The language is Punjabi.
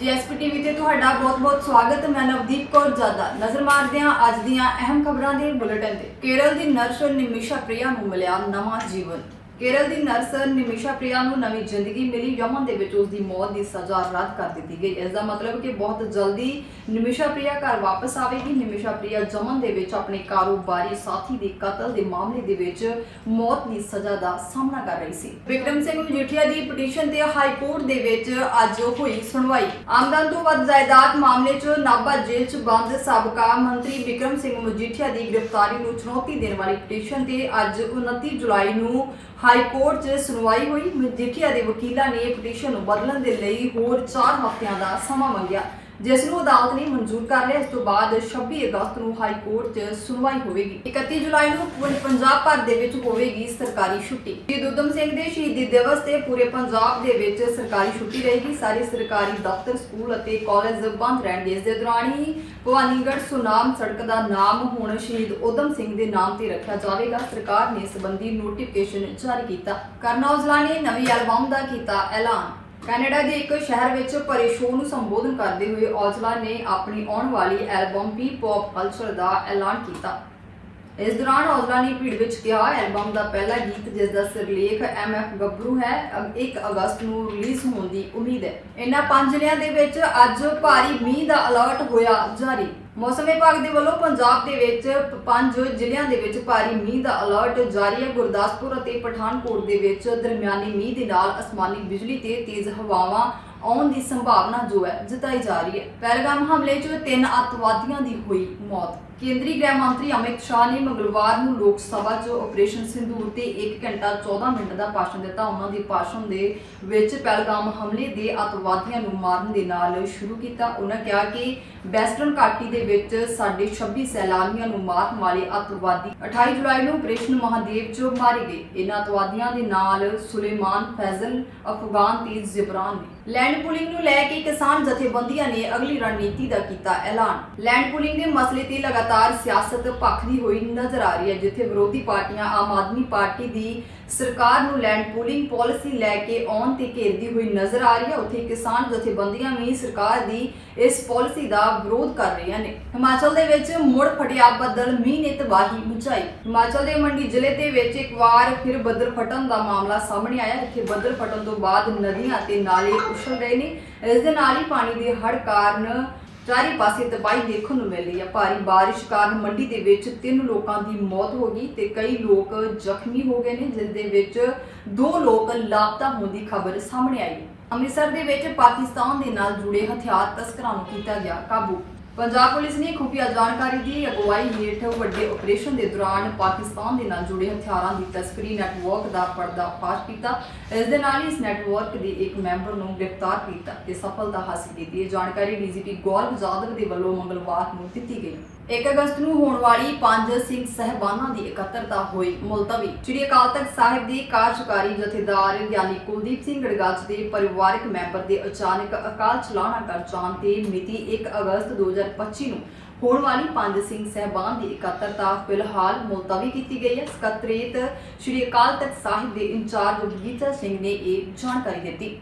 ਜੀਐਸਪੀ ਟੀਵੀ ਤੇ ਤੁਹਾਡਾ ਬਹੁਤ-ਬਹੁਤ ਸਵਾਗਤ, ਮੈਂ ਨਵਦੀਪ ਕੌਰ ਜਾਦਾ। ਨਜ਼ਰ ਮਾਰਦੇ ਹਾਂ ਅੱਜ ਦੀਆਂ ਅਹਿਮ ਖਬਰਾਂ ਦੇ ਬੁਲੇਟਿਨ ਤੇ। ਕੇਰਲ ਦੀ ਨਰਸ ਨਿਮਿਸ਼ਾ ਪ੍ਰਿਆ ਨੂੰ ਮਿਲਿਆ ਨਵਾਂ ਜੀਵਨ। ਕੇਰਲ ਦੀ ਨਰਸ ਨਿਮਿਸ਼ਾ ਪ੍ਰਿਆ ਨੂੰ ਨਵੀਂ ਜ਼ਿੰਦਗੀ ਮਿਲੀ। ਯਮਨ ਦੇ ਵਿੱਚ ਉਸ ਦੀ ਮੌਤ ਦੀ ਸਜ਼ਾ ਰੱਦ ਕਰ ਦਿੱਤੀ ਗਈ। ਇਸ ਦਾ ਮਤਲਬ ਕਿ ਬਹੁਤ ਜਲਦੀ ਨਿਮਿਸ਼ਾ ਪ੍ਰਿਆ ਘਰ ਵਾਪਸ ਆਵੇਗੀ। ਨਿਮਿਸ਼ਾ ਪ੍ਰਿਆ ਯਮਨ ਦੇ ਵਿੱਚ ਆਪਣੇ ਕਾਰੋਬਾਰੀ ਸਾਥੀ ਦੇ ਕਤਲ ਦੇ ਮਾਮਲੇ ਦੇ ਵਿੱਚ ਮੌਤ ਦੀ ਸਜ਼ਾ ਦਾ ਸਾਹਮਣਾ ਕਰ ਰਹੀ ਸੀ। ਵਿਕਰਮ ਸਿੰਘ ਮਜੀਠੀਆ ਦੀ ਪਟੀਸ਼ਨ ਤੇ ਹਾਈ ਕੋਰਟ ਦੇ ਵਿੱਚ ਅੱਜ ਹੋਈ ਸੁਣਵਾਈ। ਆਮਦਨ ਤੋਂ ਵੱਧ ਜਾਇਦਾਦ ਮਾਮਲੇ 'ਚ ਨਾਭਾ ਜੇਲ੍ਹ 'ਚ ਬੰਦ ਸਾਬਕਾ ਮੰਤਰੀ ਵਿਕਰਮ ਸਿੰਘ ਮਜੀਠੀਆ ਦੀ ਗ੍ਰਿਫਤਾਰੀ ਨੂੰ ਚੁਣੌਤੀ ਦੇਣ ਵਾਲੀ ਪਟੀਸ਼ਨ ਤੇ ਅੱਜ 29 ਜੁਲਾਈ ਨੂੰ ਹਾਈ ਕੋਰਟ 'ਚ ਸੁਣਵਾਈ ਹੋਈ। ਮਜੀਠੀਆ ਦੇ ਵਕੀਲਾਂ ਨੇ ਪਟੀਸ਼ਨ ਨੂੰ ਬਦਲਣ ਦੇ ਲਈ ਹੋਰ 4 ਹਫ਼ਤਿਆਂ ਦਾ ਸਮਾਂ ਮੰਗਿਆ। ਜਿਸ ਨੂੰ ਅਦਾਲਤ ਨੇ ਮਨਜ਼ੂਰ ਕਰ ਲਿਆ, ਇਸ ਤੋਂ ਬਾਅਦ 26 ਅਗਸਤ ਨੂੰ ਹਾਈ ਕੋਰਟ 'ਚ ਸੁਣਵਾਈ ਹੋਵੇਗੀ। 31 ਜੁਲਾਈ ਨੂੰ ਪੰਜਾਬ ਭਰ ਦੇ ਵਿੱਚ ਹੋਵੇਗੀ ਸਰਕਾਰੀ ਛੁੱਟੀ। ਸ਼ਹੀਦ ਊਧਮ ਸਿੰਘ ਦੇ ਸ਼ਹੀਦੀ ਦਿਵਸ ਤੇ ਪੂਰੇ ਪੰਜਾਬ ਦੇ ਵਿੱਚ ਸਰਕਾਰੀ ਛੁੱਟੀ ਰਹੇਗੀ। ਸਾਰੇ ਸਰਕਾਰੀ ਦਫ਼ਤਰ, ਸਕੂਲ ਅਤੇ ਕਾਲਜ ਬੰਦ ਰਹਿਣਗੇ। ਇਸ ਦੇ ਦੌਰਾਨ ਹੀ ਭਵਾਨੀਗੜ੍ਹ ਸੁਨਾਮ ਸੜਕ ਦਾ ਨਾਮ ਹੁਣ ਸ਼ਹੀਦ ਊਧਮ ਸਿੰਘ ਦੇ ਨਾਮ ਤੇ ਰੱਖਿਆ ਜਾਵੇਗਾ। ਸਰਕਾਰ ਨੇ ਇਸ ਸੰਬੰਧੀ ਨੋਟੀਫਿਕੇਸ਼ਨ ਜਾਰੀ ਕੀਤਾ। ਕਰਨਾ ਔਜਲਾ ਨੇ ਨਵੀਂ ਐਲਬਮ ਦਾ ਕੀਤਾ ਐਲਾਨ। ਕੈਨੇਡਾ ਦੇ ਇੱਕ ਸ਼ਹਿਰ ਵਿੱਚ ਭਰੇ ਸ਼ੋਅ ਨੂੰ ਸੰਬੋਧਨ ਕਰਦੇ ਹੋਏ ਔਜਲਾ ਨੇ ਆਪਣੀ ਆਉਣ ਵਾਲੀ ਐਲਬਮ ਪੀ ਪੌਪ ਕਲਚਰ ਦਾ ਐਲਾਨ ਕੀਤਾ। ਇਸ ਦੌਰਾਨ ਔਜਲਾ ਨੇ ਭੀੜ ਵਿੱਚ ਕਿਹਾ, ਐਲਬਮ ਦਾ ਪਹਿਲਾ ਗੀਤ, ਜਿਸ ਦਾ ਸਿਰਲੇਖ ਐਮ ਐਫ ਗੱਭਰੂ ਹੈ 1 ਅਗਸਤ ਨੂੰ ਰਿਲੀਜ਼ ਹੋਣ ਦੀ ਉਮੀਦ ਹੈ। ਇਨ੍ਹਾਂ ਪੰਜ ਜ਼ਿਲ੍ਹਿਆਂ ਦੇ ਵਿੱਚ ਅੱਜ ਭਾਰੀ ਮੀਂਹ ਦਾ ਅਲਰਟ ਹੋਇਆ ਜਾਰੀ। ਮੌਸਮ ਵਿਭਾਗ ਦੇ ਵੱਲੋਂ ਪੰਜਾਬ ਦੇ ਵਿੱਚ ਪੰਜ ਜ਼ਿਲ੍ਹਿਆਂ ਦੇ ਵਿੱਚ ਭਾਰੀ ਮੀਂਹ ਦਾ ਅਲਰਟ ਜਾਰੀ ਹੈ। ਗੁਰਦਾਸਪੁਰ ਅਤੇ ਪਠਾਨਕੋਟ ਦੇ ਵਿੱਚ ਦਰਮਿਆਨੀ ਮੀਂਹ ਦੇ ਨਾਲ ਅਸਮਾਨੀ ਬਿਜਲੀ ਤੇ ਤੇਜ਼ ਹਵਾਵਾਂ ਆਉਣ ਦੀ ਸੰਭਾਵਨਾ ਜੋ ਹੈ, ਜਤਾਈ ਜਾ ਰਹੀ ਹੈ। ਪਹਿਲਗਾਮ ਹਮਲੇ 'ਚ ਤਿੰਨ ਅੱਤਵਾਦੀਆਂ ਦੀ ਹੋਈ ਮੌਤ। ਕੇਂਦਰੀ ਗ੍ਰਹਿ ਮੰਤਰੀ ਅਮਿਤ ਸ਼ਾਹ ਨੇ ਮੰਗਲਵਾਰ ਨੂੰ ਲੋਕ ਸਭਾ 'ਚ ਆਪਰੇਸ਼ਨ ਸਿੰਦੂਰ ਤੇ 1 ਘੰਟਾ 14 ਮਿੰਟ ਦਾ ਭਾਸ਼ਣ ਦਿੱਤਾ। ਉਹਨਾਂ ਦੇ ਭਾਸ਼ਣ ਦੇ ਵਿੱਚ ਪਹਿਲਗਾਮ ਹਮਲੇ ਦੇ ਅੱਤਵਾਦੀਆਂ ਨੂੰ ਮਾਰਨ ਦੇ ਨਾਲ ਸ਼ੁਰੂ ਕੀਤਾ। ਉਹਨਾਂ ਕਿਹਾ ਕਿ ਵੈਸਟਰਨ ਘਾਟੀ ਦੇ ਵਿੱਚ ਸਾਡੇ 26 ਸੈਲਾਨੀਆਂ ਨੂੰ ਮਾਰਨ ਵਾਲੇ ਅੱਤਵਾਦੀ 28 ਜੁਲਾਈ ਨੂੰ ਆਪਰੇਸ਼ਨ ਮਹਾਦੇਵ 'ਚ ਮਾਰੇ ਗਏ। ਇਹਨਾਂ ਅੱਤਵਾਦੀਆਂ ਦੇ ਨਾਲ ਸੁਲੇਮਾਨ ਫੈਜ਼ਲ, ਅਫਗਾਨ ਤੇ ਜ਼ਿਬਰਾਨ ਨੇ। ਲੈਂਡ ਪੁਲਿੰਗ ਨੂੰ ਲੈ ਕੇ ਕਿਸਾਨ ਜਥੇਬੰਦੀਆਂ ਨੇ ਅਗਲੀ ਰਣਨੀਤੀ ਦਾ ਕੀਤਾ ਐਲਾਨ। ਲੈਂਡ ਪੁਲਿੰਗ ਦੇ ਮਸਲੇ ਤੇ ਲਗਾਤਾਰ ਸਿਆਸਤ ਭਖਦੀ ਹੋਈ ਨਜ਼ਰ ਆ ਰਹੀ ਹੈ, ਜਿੱਥੇ ਵਿਰੋਧੀ ਪਾਰਟੀਆਂ ਆਮ ਆਦਮੀ ਪਾਰਟੀ ਦੀ ਸਰਕਾਰ ਨੂੰ ਲੈਂਡ ਪੂਲਿੰਗ ਪਾਲਿਸੀ ਲੈ ਕੇ ਆਉਣ ਤੇ ਘੇਰਦੀ ਹੋਈ ਨਜ਼ਰ ਆ ਰਹੀ ਹੈ। ਉੱਥੇ ਕਿਸਾਨ ਜਥੇਬੰਦੀਆਂ ਵੀ ਸਰਕਾਰ ਦੀ ਇਸ ਪਾਲਿਸੀ ਦਾ ਵਿਰੋਧ ਕਰ ਰਹੀਆਂ ਨੇ। ਹਿਮਾਚਲ ਦੇ ਵਿੱਚ ਮੁੜ ਫਟਿਆ ਬੱਦਲ, ਮੀਂਹ ਨੇ ਤਬਾਹੀ ਮਚਾਈ। ਹਿਮਾਚਲ ਦੇ ਮੰਡੀ ਜ਼ਿਲ੍ਹੇ ਦੇ ਵਿੱਚ ਇੱਕ ਵਾਰ ਫਿਰ ਬੱਦਲ ਫਟਣ ਦਾ ਮਾਮਲਾ ਸਾਹਮਣੇ ਆਇਆ, ਜਿੱਥੇ ਬੱਦਲ ਫਟਣ ਤੋਂ ਬਾਅਦ ਨਦੀਆਂ ਤੇ ਨਾਲੇ ਉਛਲ ਰਹੇ ਨੇ। ਇਸ ਦੇ ਨਾਲ ਹੀ ਪਾਣੀ ਦੇ ਹੜ ਕਾਰਨ ਚਾਰੇ ਪਾਸੇ ਤਬਾਹੀ ਦੇਖਣ ਨੂੰ ਮਿਲ ਰਹੀ ਹੈ। ਭਾਰੀ ਬਾਰਿਸ਼ ਕਾਰਨ ਮੰਡੀ ਦੇ ਵਿੱਚ ਤਿੰਨ ਲੋਕਾਂ ਦੀ ਮੌਤ ਹੋ ਗਈ ਤੇ ਕਈ ਲੋਕ ਜ਼ਖਮੀ ਹੋ ਗਏ ਨੇ, ਜਿਸ ਦੇ ਵਿੱਚ ਦੋ ਲੋਕ ਲਾਪਤਾ ਹੋਣ ਦੀ ਖਬਰ ਸਾਹਮਣੇ ਆਈ ਅੰਮ੍ਰਿਤਸਰ ਦੇ ਵਿੱਚ ਪਾਕਿਸਤਾਨ ਦੇ ਨਾਲ ਜੁੜੇ ਹਥਿਆਰ ਤਸਕਰਾਂ ਨੂੰ ਕੀਤਾ ਗਿਆ ਕਾਬੂ। ਪੰਜਾਬ ਪੁਲਿਸ ਨੇ ਖੁਫੀਆ ਜਾਣਕਾਰੀ ਦੀ ਅਗਵਾਈ ਹੇਠ ਵੱਡੇ ਆਪਰੇਸ਼ਨ ਦੇ ਦੌਰਾਨ ਪਾਕਿਸਤਾਨ ਦੇ ਨਾਲ ਜੁੜੇ ਹਥਿਆਰਾਂ ਦੀ ਤਸਕਰੀ ਨੈਟਵਰਕ ਦਾ ਪਰਦਾਫਾਸ਼ ਕੀਤਾ। ਇਸ ਦੇ ਨਾਲ ਹੀ ਇਸ ਨੈਟਵਰਕ ਦੇ ਇੱਕ ਮੈਂਬਰ ਨੂੰ ਗ੍ਰਿਫਤਾਰ ਕੀਤਾ ਤੇ ਸਫਲਤਾ ਹਾਸਲ ਕੀਤੀ। ਇਹ ਜਾਣਕਾਰੀ ਡੀਜੀਪੀ ਗੌਰਵ ਜਾਦਵ ਦੇ ਵੱਲੋਂ ਮੰਗਲਵਾਰ ਨੂੰ ਦਿੱਤੀ ਗਈ। 1 ਅਗਸਤ ਨੂੰ ਹੋਣ ਵਾਲੀ ਪੰਜ ਸਿੰਘ ਸਹਿਬਾਨਾਂ ਦੀ ਇਕੱਤਰਤਾ ਹੋਈ ਮੁਲਤਵੀ। ਸ੍ਰੀ ਅਕਾਲ ਤਖਤ ਸਾਹਿਬ ਦੇ ਕਾਰਜਕਾਰੀ ਜਥੇਦਾਰ ਗਿਆਨੀ ਕੁਲਦੀਪ ਸਿੰਘ ਗੜਗਾਚ ਦੇ ਪਰਿਵਾਰਕ ਮੈਂਬਰ ਦੇ ਅਚਾਨਕ ਅਕਾਲ ਚਲਾਣਾ ਕਰ ਜਾਣ ਤੇ ਮਿਤੀ 1 ਅਗਸਤ 2025 ਨੂੰ ਹੋਣ ਵਾਲੀ ਪੰਜ ਸਿੰਘ ਸਹਿਬਾਨ ਦੀ ਇਕੱਤਰਤਾ ਫਿਲਹਾਲ ਮੁਲਤਵੀ ਕੀਤੀ ਗਈ ਹੈ। ਸਕੱਤਰੇਤ ਸ੍ਰੀ ਅਕਾਲ ਤਖਤ ਸਾਹਿਬ ਦੇ ਇੰਚਾਰਜ ਬਗੀਚਾ ਸਿੰਘ ਨੇ ਇਹ ਜਾਣਕਾਰੀ ਦਿੱਤੀ।